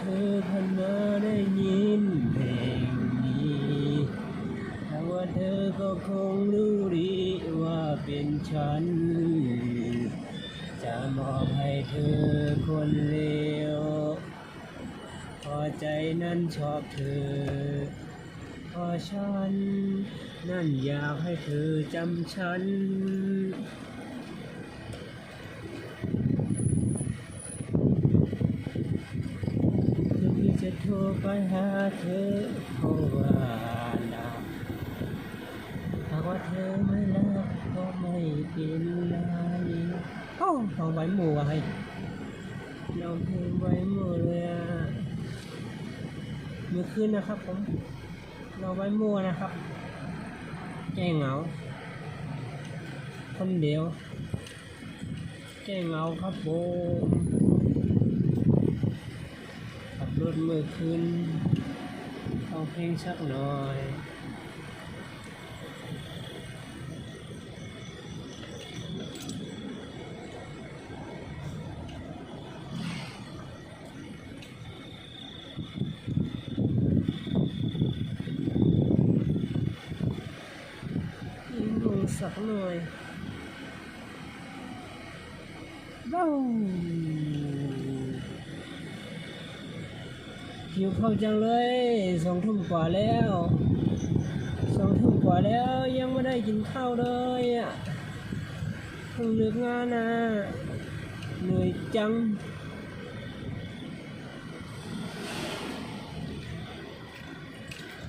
เธอผ่านมาได้ยินเพลงนี้ถ้าว่าเธอก็คงรู้ดีว่าเป็นฉัน จะมอบให้เธอคนเลวพอใจนั้นชอบเธอ พอฉัน นั่นอยากให้เธอจำฉัน ถึงที่จะ โทรไปหาเธอเพราว่ารักหากว่าเธอไม่รักก็ไม่เป็นไรโอ้เอาไว้หมู่ไว้เราเพลงไว้หมู่เลยอะเมื่อคืนนะครับผม เราไว้หมู่นะครับแก้เหงา คนเดียวแก้เหงาครับผมขับ รถมื่อคืนเอาเพลงสักหน่อยยิงลงสักหน่อยว้าว หิวข้าวจังเลยสองทุ่มกว่าแล้วสองทุ่มกว่าแล้วยังไม่ได้กินข้าวเลยอะเพิ่งเลิกงานนะเหนื่อยจัง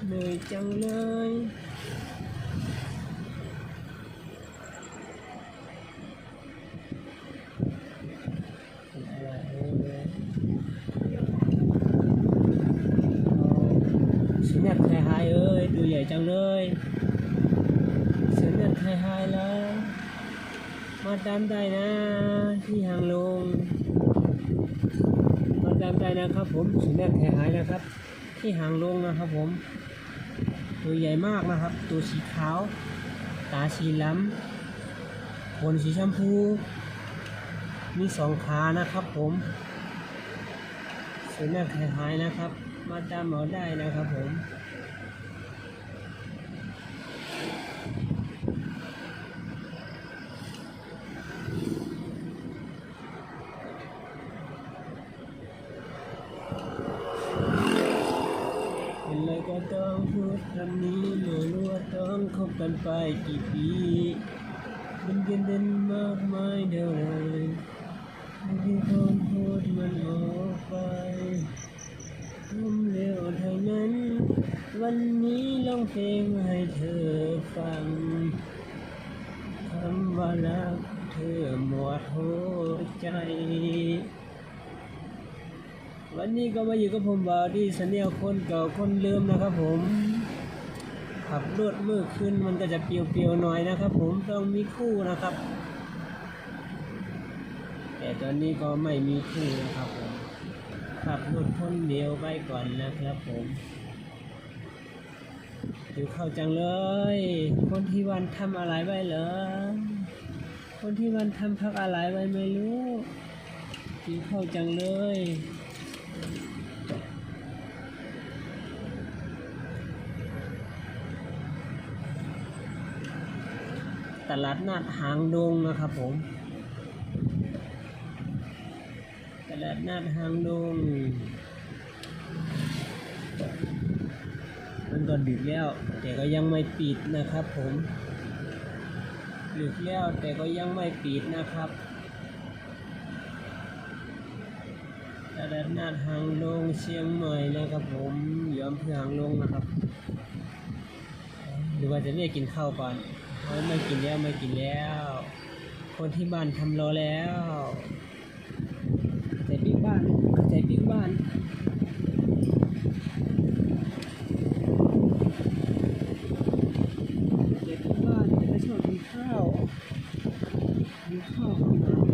เหนื่อยจังเลย สุนัขไทยหายเจังเลยสุนัขไทยหายแล้ว มาตามได้นะ ที่หางลง มาตามได้นะครับผมสุนัขไทยหายนะครับ ที่หางลงนะครับผม ตัวใหญ่มากนะครับ ตัวสีขาว ตาสีล้ำขนสีชมพู มีสองขานะครับผมสุนัขไทยหายนะครับ มาตามหมอได้นะครับผม เห็นอะไรก็ต้องพูด คำนี้ไม่รู้ว่าต้องคบกันไปกี่ปีมันเกินเดินมากมายเท่าไรไม่ที่คนพูดมันออกไปทุ่มเร็วเท่านั้น วันนี้ร้องเพลงให้เธอฟังคำว่ารักเธอหมดหัวใจวันนี้ก็มาอยู่กับผมบาวดี้สเนียคนเก่าคนเดิมนะครับผม ขับรถมือขึ้นมันก็จะเปรียวๆหน่อยนะครับ ผมต้องมีคู่นะครับ แต่ตอนนี้ก็ไม่มีคู่นะครับผมขับรถคนเดียวไปก่อนนะครับผมหิวข้าจังเลย คนที่วันทำอะไรไว้เหรอคนที่วันทำพักอะไรไว้ไม่รู้หิวข้าจังเลย ตลาดนัดหางดงนะครับผม ตลาดนัดหางดงมันก็ดึกแล้ว แต่ก็ยังไม่ปิดนะครับผมดึกแล้วแต่ก็ยังไม่ปิดนะครับตลาดนัดหางดงเชียงใหม่นะครับผมยู่อำเภอหางดงนะครับ หรือว่าจะเรียกกินข้าวก่อน โอ้ไม่กินแล้วไม่กินแล้ว คนที่บ้านทำรอแล้วใจปิ๊กบ้านใจปิ๊กบ้านใจปิ๊กบ้านจะไปชอบกินข้าวกินข้าวข้างน้ำ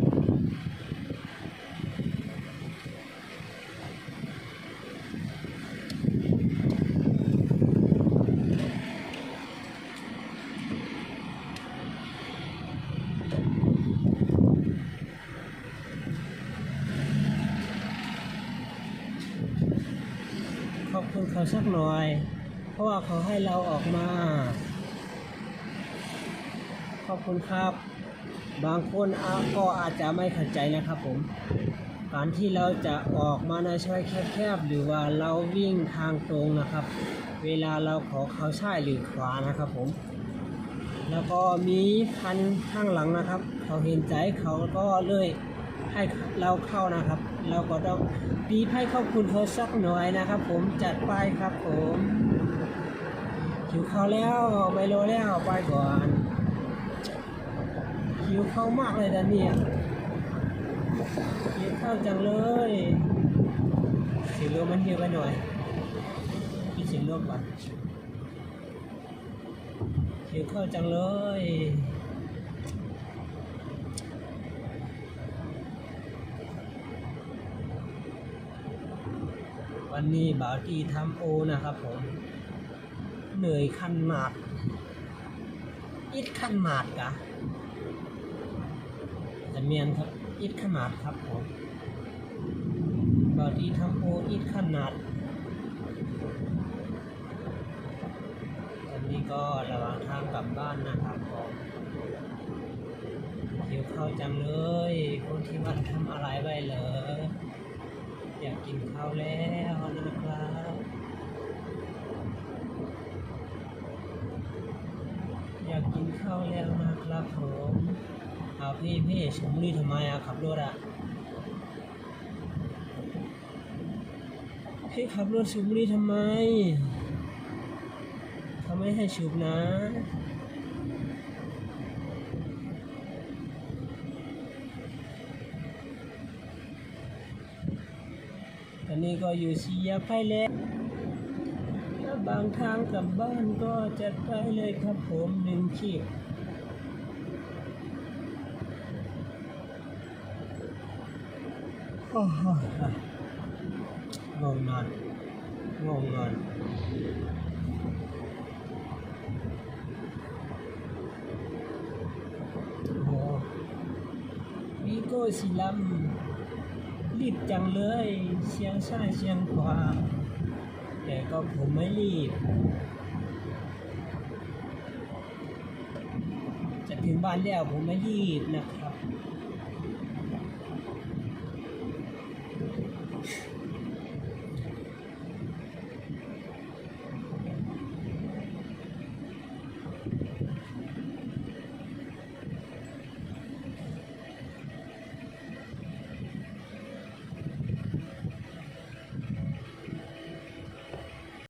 ข อบคุณ เขาสักหน่อย เพราะว่าเขาให้เราออกมา ขอบคุณครับ บางคนก็อาจจะไม่เข้าใจนะครับผม การที่เราจะออกมาในซอยแคบๆหรือว่าเราวิ่งทางตรงนะครับ เวลาเราขอเขาซ้ายหรือขวานะครับผม แล้วก็มีคันข้างหลังนะครับ เขาเห็นใจเขาก็เลย ให้เราเข้านะครับ เราก็ต้องปีให้ขอบคุณเขาสักหน่อยนะครับ ผมจัดไปครับผมหิวเขาแล้วไม่รอแล้วไปก่อนหิวเขามากเลยนะเนี่ยหิวข้าวจังเลยสียงลมมันเยอะไปหน่อยพี่สียงลมก่อนหิวข้าวจังเลย วันนี้บ่าวตีทำโอนะครับผม เหนื่อยขันหมาดอิดขันหมาดกะแต่เมียนครับอิดขนาดครับผมบ่าวตีทำโออิดขนาดตอนนี้ก็ระหว่างทางกลับบ้านนะครับผมหิวข้าจังเลย คนที่วัดทำอะไรไว้เหร อยากกินข้าวแล้วนะครับอยากกินข้าวแล้วนะครับผมเอาพี่พี่ชมนี่ทำไมอะขับรถอะพี่ขับรถสูบบุหรี่ทำไมเขาไมให้ชุบนะ อนนี้ก็อยู่สีแยกไฟแล้วถ้าบางทางกลับบ้านก็จัดไปเลยครับผมหนึ่งขีดโอ้โหงงนอนงงนอนโอ้วีโก้สีลำ รีบจังเลยเสียงซ้ายเสียงขวาแต่ก็ผมไม่รีบ จะถึงบ้านแล้วผมไม่รีบนะค